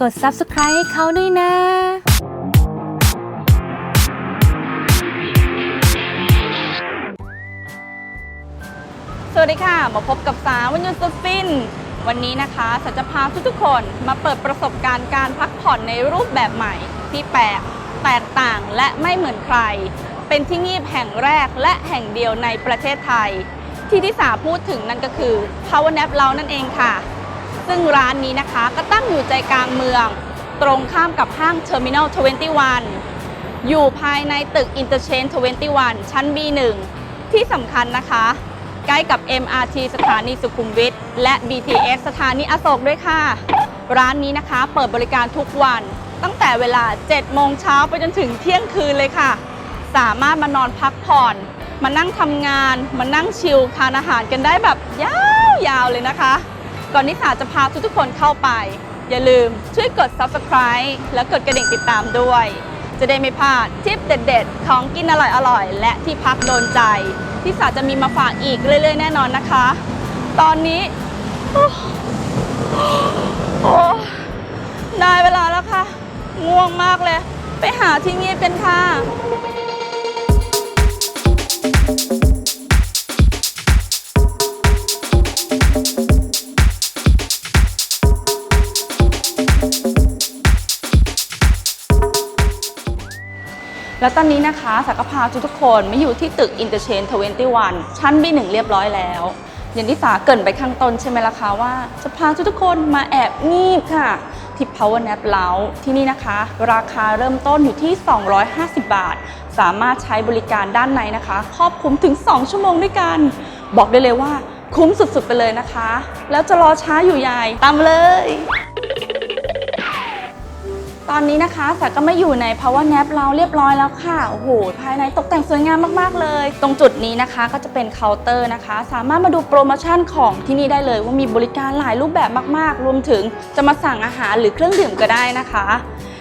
กด subscribe ให้เขาด้วยนะสวัสดีค่ะ มาพบกับสาวันยุสุดฟิน วันนี้นะคะสัจจะพาทุกๆคนมาเปิดประสบการณ์การพักผ่อนในรูปแบบใหม่ ที่แปลกแตกต่างและไม่เหมือนใคร เป็นที่งีบแห่งแรกและแห่งเดียวในประเทศไทย ที่ที่สาพูดถึงนั่นก็คือ Power Nap เรานั่นเองค่ะ ซึ่งร้านนี้นะคะก็ตั้งอยู่ใจกลางเมือง ตรงข้ามกับห้าง Terminal 21 อยู่ภายในตึก Interchange 21 ชั้น B1 ที่สำคัญนะคะ ใกล้กับ MRT สถานีสุขุมวิทและ BTS สถานีอโศกด้วยค่ะ ร้านนี้นะคะเปิดบริการทุกวัน ตั้งแต่เวลา 7 โมงเช้าไปจนถึงเที่ยงคืนเลยค่ะ สามารถมานอนพักผ่อน มานั่งทำงาน มานั่งชิลทานอาหารกันได้แบบยาวๆเลยนะคะ ก่อนที่สาจะพาทุกๆคนเข้าไป อย่าลืมช่วยกด subscribe และกดกระดิ่งติดตามด้วย จะได้ไม่พลาดทิปเด็ดๆ ของกินอร่อยๆ และที่พักโดนใจที่สาจะมีมาฝากอีกเรื่อยๆ แน่นอนนะคะ ตอนนี้ได้เวลาแล้วค่ะ ง่วงมากเลย ไปหาที่เงียบกันค่ะ แล้วตอนนี้นะคะสักพาทุกคนมาอยู่ที่ตึก Interchange 21 ชั้น B1 เรียบร้อยแล้ว อย่างที่สาเกินไปข้างต้นใช่ไหมล่ะคะว่าจะพาทุกๆคนมาแอบงีบค่ะ ที่ Power Nap เล้าที่นี่นะคะ ราคาเริ่มต้นอยู่ที่ 250 บาท สามารถใช้บริการด้านในนะคะ ครอบคลุมถึง 2 ชั่วโมงด้วยกัน บอกได้เลยว่าคุ้มสุดๆไปเลยนะคะ แล้วจะรอช้าอยู่ใหญ่ตามเลย ตอนนี้นะคะสาก็มาอยู่ใน Power Nap เราเรียบร้อยแล้วค่ะ โอ้โห ภายในตกแต่งสวยงามมากๆเลย ตรงจุดนี้นะคะก็จะเป็นเคาน์เตอร์นะคะ สามารถมาดูโปรโมชั่นของที่นี่ได้เลย ว่ามีบริการหลายรูปแบบมากๆ รวมถึงจะมาสั่งอาหารหรือเครื่องดื่มก็ได้นะคะ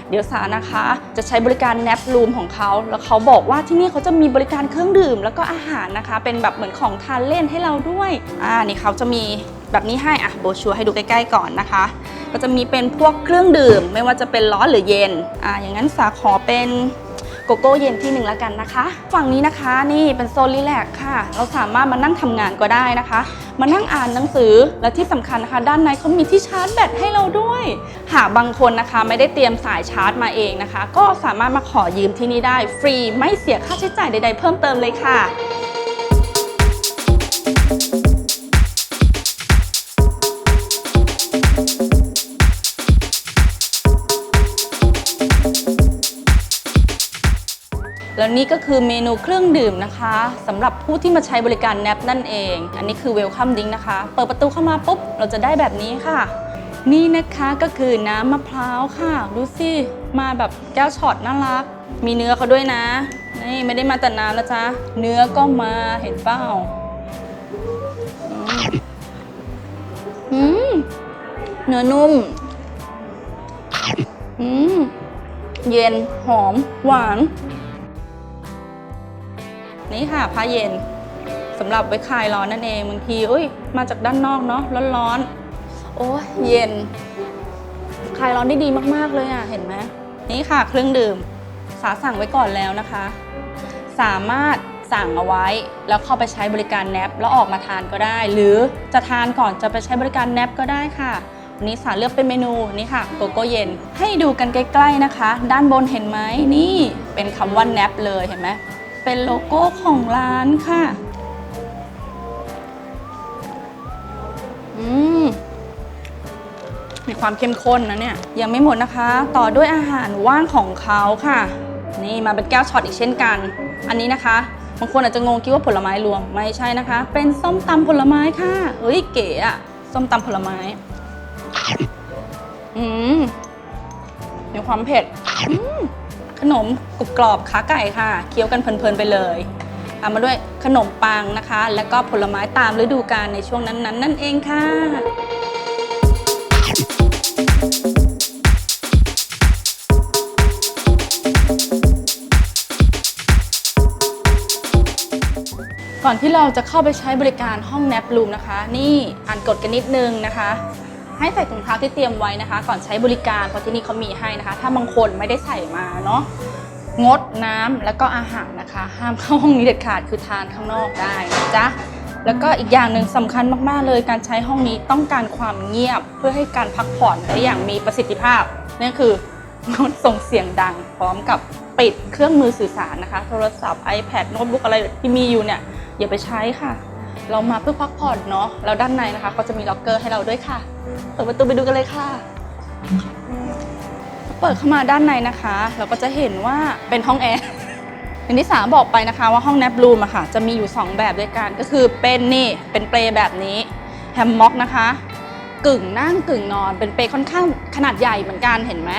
เดี๋ยวสานะคะจะใช้บริการ Nap Room ของเขา แล้วเขาบอกว่าที่นี่เขาจะมีบริการเครื่องดื่ม แล้วก็อาหารนะคะ เป็นแบบเหมือนของทานเล่นให้เราด้วย อ่า นี่เขาจะมี แบบนี้ให้อะโบชัวให้ดูใกล้ๆก่อนนะคะ ก็จะมีเป็นพวกเครื่องดื่ม ไม่ว่าจะเป็นร้อนหรือเย็นอ่าอย่างนั้นสาขอเป็นโกโก้เย็นที่หนึ่งแล้วกันนะคะ ฝั่งนี้นะคะนี่เป็นโซนรีแลกค่ะ เราสามารถมานั่งทำงานก็ได้นะคะ มานั่งอ่านหนังสือและที่สำคัญนะคะ ด้านในเขามีที่ชาร์จแบตให้เราด้วย หากบางคนนะคะ ไม่ได้เตรียมสายชาร์จมาเองนะคะ ก็สามารถมาขอยืมที่นี่ได้ฟรีไม่เสียค่าใช้จ่ายใด ๆ เพิ่มเติมเลยค่ะ แล้วนี่ก็คือเมนูเครื่องดื่มนะคะสำหรับผู้ที่มาใช้บริการแนปนั่นเอง อันนี้คือเวลคัมดิ้งนะคะ เปิดประตูเข้ามาปุ๊บ เราจะได้แบบนี้ค่ะ นี่นะคะก็คือน้ำมะพร้าวค่ะ ดูสิมาแบบแก้วช็อตน่ารัก มีเนื้อเขาด้วยนะ นี่ไม่ได้มาแต่น้ำนะจ๊ะเนื้อก็มาเห็นเปล่าอืมเนื้อนุ่มอืมเย็นหอม หวาน นี่ค่ะผ้าเย็นสำหรับไว้คลายร้อนนั่นเองบางทีอุ้ยมาจากด้านนอกเนาะร้อนๆโอ้ยเย็นคลายร้อนได้ดีมากๆเลยอะเห็นไหมนี่ค่ะเครื่องดื่มสาสั่งไว้ก่อนแล้วนะคะ สามารถสั่งเอาไว้แล้วเข้าไปใช้บริการแนปแล้วออกมาทานก็ได้ หรือจะทานก่อนจะไปใช้บริการแนปก็ได้ค่ะวันนี้สาเลือกเป็นเมนูนี่ค่ะโกโก้เย็นให้ดูกันใกล้ ๆนะคะ ด้านบนเห็นไหมนี่เป็นคำว่าแนปเลยเห็นไหม เป็นโลโก้ของร้านค่ะอืมมีความเข้มข้นนะเนี่ย ยังไม่หมดนะคะ ต่อด้วยอาหารว่างของเขาค่ะ นี่มาเป็นแก้วช็อตอีกเช่นกัน อันนี้นะคะบางคนอาจจะงงคิดว่าผลไม้รวมไม่ใช่นะคะ เป็นส้มตำผลไม้ค่ะเฮ้ยเก๋อะส้มตำผลไม้ อืมมีความเผ็ด อืม ขนมกรุบกรอบขาไก่ค่ะ เคี้ยวกันเพลินๆไปเลยตามาด้วยขนมปังนะคะ แล้วก็ผลไม้ตามฤดูกาลในช่วงนั้นๆนั่นเองค่ะก่อนที่เราจะเข้าไปใช้บริการห้องแนปรูมนะคะ นี่อ่านกฎกันนิดนึงนะคะ ให้ใส่ถุงเท้าที่เตรียมไว้นะคะ ก่อนใช้บริการเพราะที่นี่เขามีให้นะคะ ถ้าบางคนไม่ได้ใส่มาเนาะงดน้ำแล้วก็อาหารนะคะ ห้ามเข้าห้องนี้เด็ดขาดคือทานข้างนอกได้นะจ๊ะแล้วก็อีกอย่างหนึ่งสำคัญมากๆเลย การใช้ห้องนี้ต้องการความเงียบเพื่อให้การพักผ่อนได้อย่างมีประสิทธิภาพนั่นคืองดส่งเสียงดังพร้อมกับปิดเครื่องมือสื่อสารนะคะ โทรศัพท์ iPad โน้ตบุ๊กอะไรที่มีอยู่เนี่ยอย่าไปใช้ค่ะ เรามาเพื่อพักผ่อนเนาะแล้วด้านในนะคะ ก็จะมีล็อกเกอร์ให้เราด้วยค่ะ เปิดประตูไปดูกันเลยค่ะ เปิดเข้ามาด้านในนะคะ เราก็จะเห็นว่าเป็นห้องแอร์อย่างที่สามบอกไปนะคะว่าห้องแนบรูมอะค่ะ จะมีอยู่ 2 แบบด้วยกัน ก็คือเป็นนี่เป็นเปลแบบนี้แฮมม็อกนะคะ กึ่งนั่งกึ่งนอน เป็นเปลค่อนข้างขนาดใหญ่เหมือนกันเห็นไหม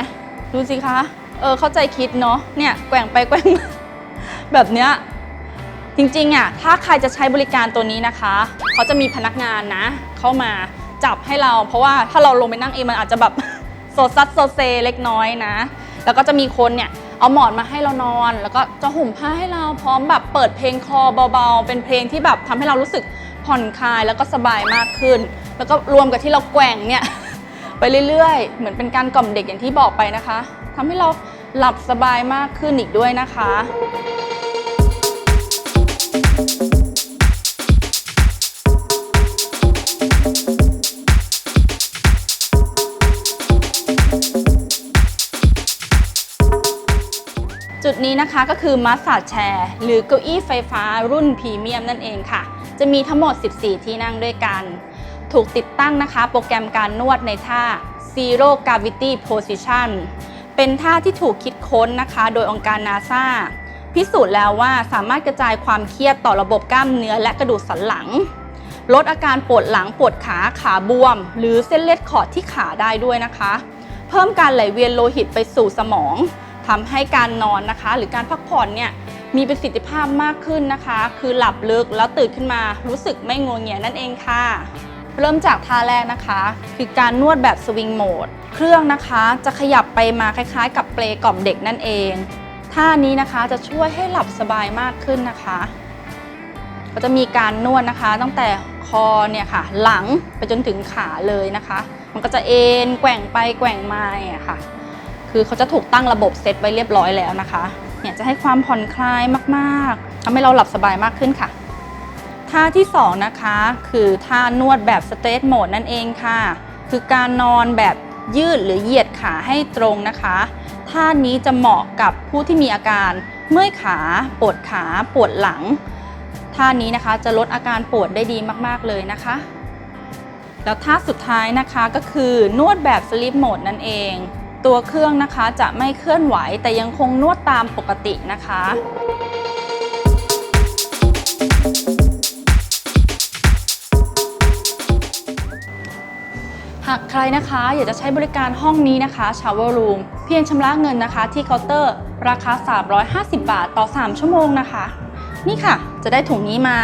ดูสิคะเออเข้าใจคิดเนาะเนี่ยแกว่งไปแกว่งมาแบบเนี้ยจริงๆอะถ้าใครจะใช้บริการตัวนี้นะคะ เขาจะมีพนักงานนะ เข้ามา จับให้เรา เพราะว่าถ้าเราลงไปนั่งเองมันอาจจะแบบโซซัดโซเซเล็กน้อยนะ แล้วก็จะมีคนเนี่ยเอาหมอนมาให้เรานอน แล้วก็จะห่มผ้าให้เราพร้อมแบบเปิดเพลงคอเบาๆ เป็นเพลงที่แบบทำให้เรารู้สึกผ่อนคลายแล้วก็สบายมากขึ้น แล้วก็รวมกับที่เราแกว่งเนี่ยไปเรื่อยๆ เหมือนเป็นการกล่อมเด็กอย่างที่บอกไปนะคะทำให้เราหลับสบายมากขึ้นอีกด้วยนะคะ นะคะก็คือมัสซาแชร์หรือเก้าอี้ไฟฟ้ารุ่นพรีเมียมนั่นเองค่ะ จะมีทั้งหมด 14 ที่นั่งด้วยกัน ถูกติดตั้งนะคะโปรแกรมการนวดในท่า Zero Gravity Position เป็นท่าที่ถูกคิดค้นนะคะ โดยองค์การนาซาพิสูจน์แล้วว่าสามารถกระจายความเครียดต่อระบบกล้ามเนื้อและกระดูกสันหลัง ลดอาการปวดหลังปวดขาขาบวม หรือเส้นเลือดขอดที่ขาได้ด้วยนะคะ เพิ่มการไหลเวียนโลหิตไปสู่สมอง ทำให้การนอนนะคะ หรือการพักผ่อนเนี่ยมีประสิทธิภาพมากขึ้นนะคะ คือหลับลึกแล้วตื่นขึ้นมา รู้สึกไม่งวงเงียนั่นเองค่ะ เริ่มจากท่าแรกนะคะ คือการนวดแบบสวิงโหมด เครื่องนะคะจะขยับไปมาคล้ายๆ กับเปลกล่อมเด็กนั่นเอง ท่านี้นะคะจะช่วยให้หลับสบายมากขึ้นนะคะก็จะมีการนวดนะคะ ตั้งแต่คอเนี่ยค่ะ หลังไปจนถึงขาเลยนะคะ มันก็จะเอ็นแกว่งไปแกว่งมาเนี่ยค่ะ คือเขาจะถูกตั้งระบบเซตไว้เรียบร้อยแล้วนะคะเนี่ยจะให้ความผ่อนคลายมากๆทำให้เราหลับสบายมากขึ้นค่ะ ท่าที่ 2 นะคะ คือท่านวดแบบสเตทโหมดนั่นเองค่ะ คือการนอนแบบยืดหรือเหยียดขาให้ตรงนะคะ ท่านี้จะเหมาะกับผู้ที่มีอาการเมื่อยขา ปวดขา ปวดหลัง ท่านี้นะคะจะลดอาการปวดได้ดีมากๆเลยนะคะ แล้วท่าสุดท้ายนะคะก็คือนวดแบบสลิปโหมดนั่นเอง ตัวเครื่องนะคะจะไม่เคลื่อนไหวแต่ยังคงนวดตามปกตินะคะหากใครนะคะอยากจะใช้บริการห้องนี้นะคะ Shower Room เพียงชำระเงินนะคะ ที่เคาน์เตอร์ราคา 350 บาทต่อ 3 ชั่วโมงนะคะ นี่ค่ะ จะได้ถุงนี้มา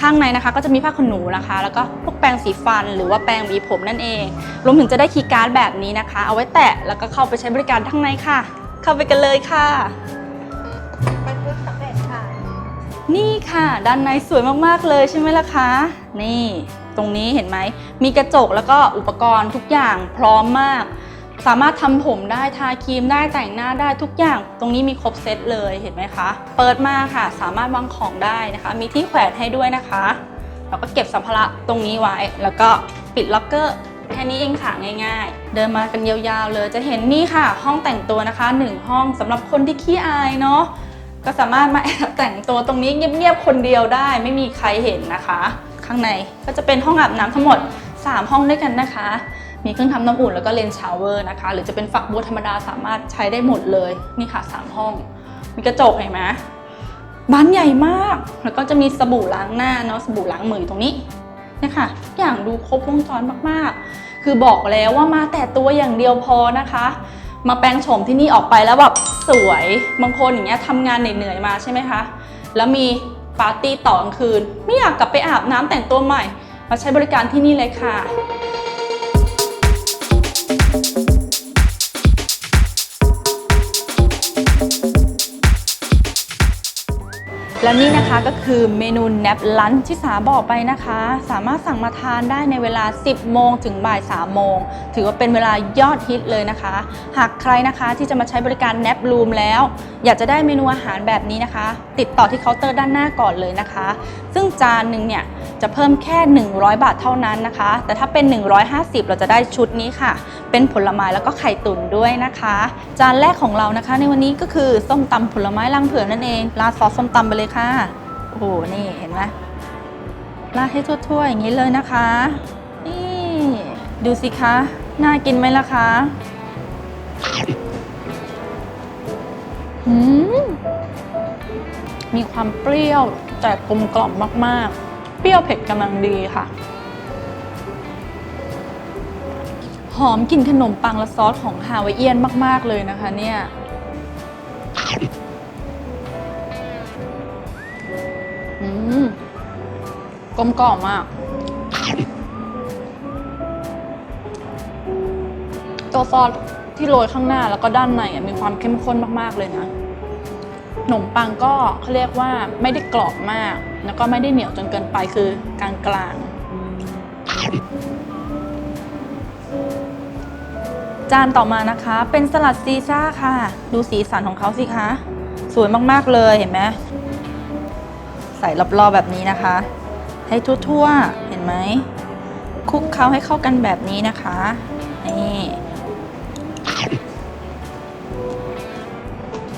ข้างในนะคะ ก็จะมีผ้าขนหนูนะคะ แล้วก็พวกแปรงสีฟัน หรือว่าแปรงหวีผมนั่นเอง รวมถึงจะได้คีย์การ์ดแบบนี้นะคะ เอาไว้แตะแล้วก็เข้าไปใช้บริการข้างในค่ะ เข้าไปกันเลยค่ะเป็นรุ่นสำเร็จค่ะ นี่ค่ะ ด้านในสวยมากๆเลยใช่ไหมล่ะคะ นี่ ตรงนี้เห็นไหมมีกระจกแล้วก็อุปกรณ์ทุกอย่างพร้อมมาก สามารถทำผมได้ทาครีมได้แต่งหน้าได้ทุกอย่างตรงนี้มีครบเซตเลยเห็นไหมคะ เปิดมาค่ะ สามารถวางของได้นะคะ มีที่แขวนให้ด้วยนะคะเราก็เก็บสัมภาระตรงนี้ไว้ แล้วก็ปิดล็อกเกอร์แค่นี้เองค่ะง่ายๆ เดินมากันยาวๆเลยจะเห็นนี่ค่ะ ห้องแต่งตัวนะคะหนึ่งห้องสำหรับคนที่ขี้อายเนาะก็สามารถมาแอบแต่งตัวตรงนี้เงียบๆคนเดียวได้ ไม่มีใครเห็นนะคะ ข้างในก็จะเป็นห้องอาบน้ำทั้งหมด 3 ห้องด้วยกันนะคะ มีเครื่องทำน้ำอุ่นแล้วก็เลนชาวเวอร์นะคะ หรือจะเป็นฝักบัวธรรมดาสามารถใช้ได้หมดเลย นี่ค่ะ 3 ห้อง มีกระจกเห็นไหมบ้านใหญ่มาก แล้วก็จะมีสบู่ล้างหน้าเนาะสบู่ล้างมืออตรงนี้นี่ค่ะทุกอย่างดูครบวงจรมากๆ คือบอกแล้วว่ามาแต่ตัวอย่างเดียวพอนะคะ มาแปลงโฉมที่นี่ออกไปแล้วแบบสวยบางคนอย่างเงี้ยทำงานเหนื่อยๆมาใช่ไหมคะ แล้วมีปาร์ตี้ต่อกลางคืน ไม่อยากกลับไปอาบน้ำแต่งตัวใหม่ มาใช้บริการที่นี่เลยค่ะ และนี่นะคะก็คือเมนูแนบลันที่สาบอกไปนะคะ สามารถสั่งมาทานได้ในเวลา 10 โมงถึงบ่าย 3 โมง ถือว่าเป็นเวลายอดฮิตเลยนะคะ หากใครนะคะที่จะมาใช้บริการแนบรูมแล้ว อยากจะได้เมนูอาหารแบบนี้นะคะ ติดต่อที่เคาน์เตอร์ด้านหน้าก่อนเลยนะคะ ซึ่งจานหนึ่งเนี่ย จะเพิ่มแค่ 100 บาทเท่านั้นนะคะ แต่ถ้าเป็น 150 เราจะได้ชุดนี้ค่ะ เป็นผลไม้แล้วก็ไข่ตุ๋นด้วยนะคะ จานแรกของเรานะคะ ในวันนี้ก็คือส้มตำผลไม้ลังเผือกนั่นเองราดซอสส้มตำไปเลยค่ะโอ้โหนี่เห็นไหมราดให้ทั่วๆอย่างนี้เลยนะคะนี่ดูสิคะน่ากินไหมล่ะคะมมีความเปรี้ยวแต่กลมกล่อมมากๆ รี้ยวเผ็ดกำลังดีค่ะ หอมกลิ่นขนมปังและซอสของฮาวายเอียนมาก ๆ เลยนะคะเนี่ยอืมกลมกล่อมมากตัวซอสที่โรยข้างหน้าแล้วก็ด้านในมีความเข้มข้นมาก ๆ เลยนะขนมปังก็เขาเรียกว่าไม่ได้กรอบมาก แล้วก็ไม่ได้เหนียวจนเกินไปคือกลางกลางๆจานต่อมานะคะ เป็นสลัดซีซ่าค่ะ ดูสีสันของเขาสิคะ สวยมากๆเลยเห็นไหมใส่รอบๆแบบนี้นะคะ ให้ทั่วๆเห็นไหมคลุกเคล้าให้เข้ากันแบบนี้นะคะนี่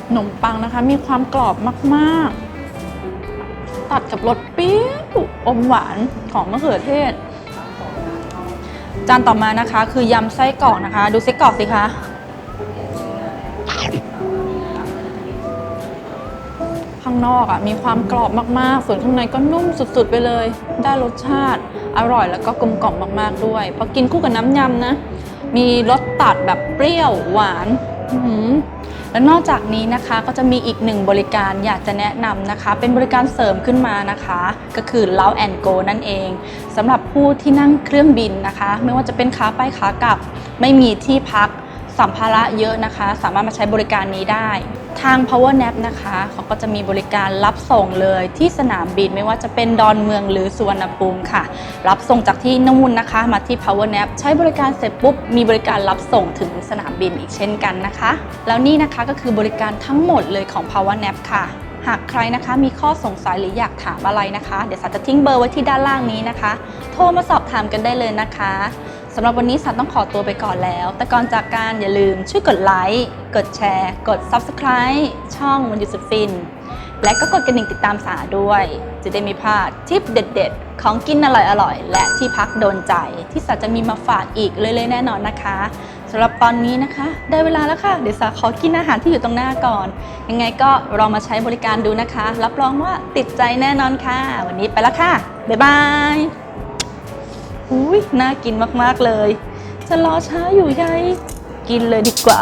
ขนมปังนะคะมีความกรอบมากๆ ตัดกับรสเปรี้ยวอมหวานของมะเขือเทศ จานต่อมานะคะคือยำไส้กรอกนะคะ ดูไส้กรอกสิคะข้างนอกอะมีความกรอบมากๆ ส่วนข้างในก็นุ่มสุดๆไปเลย ได้รสชาติอร่อยแล้วก็กลมกล่อมมากๆด้วยพอกินคู่กับน้ำยำนะ มีรสตัดแบบเปรี้ยวหวาน อื และนอกจากนี้นะคะก็จะมีอีกหนึ่งบริการอยากจะแนะนำนะคะ เป็นบริการเสริมขึ้นมานะคะ ก็คือ l o u แอนโกนั่นเองสำหรับผู้ที่นั่งเครื่องบินนะคะ ไม่ว่าจะเป็นขาไปขากลับ ไม่มีที่พัก สัมภาระเยอะนะคะ สามารถมาใช้บริการนี้ได้ ทาง Power Nap นะคะเขาก็จะมีบริการรับส่งเลยที่สนามบินไม่ว่าจะเป็นดอนเมืองหรือสุวรรณภูมิค่ะ รับส่งจากที่นู่นนะคะ มาที่ Power Nap ใช้บริการเสร็จปุ๊บมีบริการรับส่งถึงสนามบินอีกเช่นกันนะคะ แล้วนี่นะคะก็คือบริการทั้งหมดเลยของ Power Nap ค่ะหากใครนะคะมีข้อสงสัยหรืออยากถามอะไรนะคะ เดี๋ยวสาจะทิ้งเบอร์ไว้ที่ด้านล่างนี้นะคะ โทรมาสอบถามกันได้เลยนะคะสำหรับวันนี้สันต้องขอตัวไปก่อนแล้ว แต่ก่อนจากการอย่าลืมช่วยกดไลค์กดแชร์ กด Subscribe ช่องวันหยุดสุดฟิน และก็กดกระดิ่งติดตามสาด้วย จะได้ไม่พลาดทิปเด็ด ๆ ของกินอร่อยๆ และที่พักโดนใจ ที่สาจะมีมาฝากอีกเลยๆ แน่นอนนะคะสำหรับตอนนี้นะคะ ได้เวลาแล้วค่ะ เดี๋ยวสาขอกินอาหารที่อยู่ตรงหน้าก่อน ยังไงก็ลองมาใช้บริการดูนะคะ รับรองว่าติดใจแน่นอนค่ะ วันนี้ไปแล้วค่ะ บ๊ายบาย อุ้ยน่ากินมากๆเลย จะรอช้าอยู่ใยกินเลยดีกว่า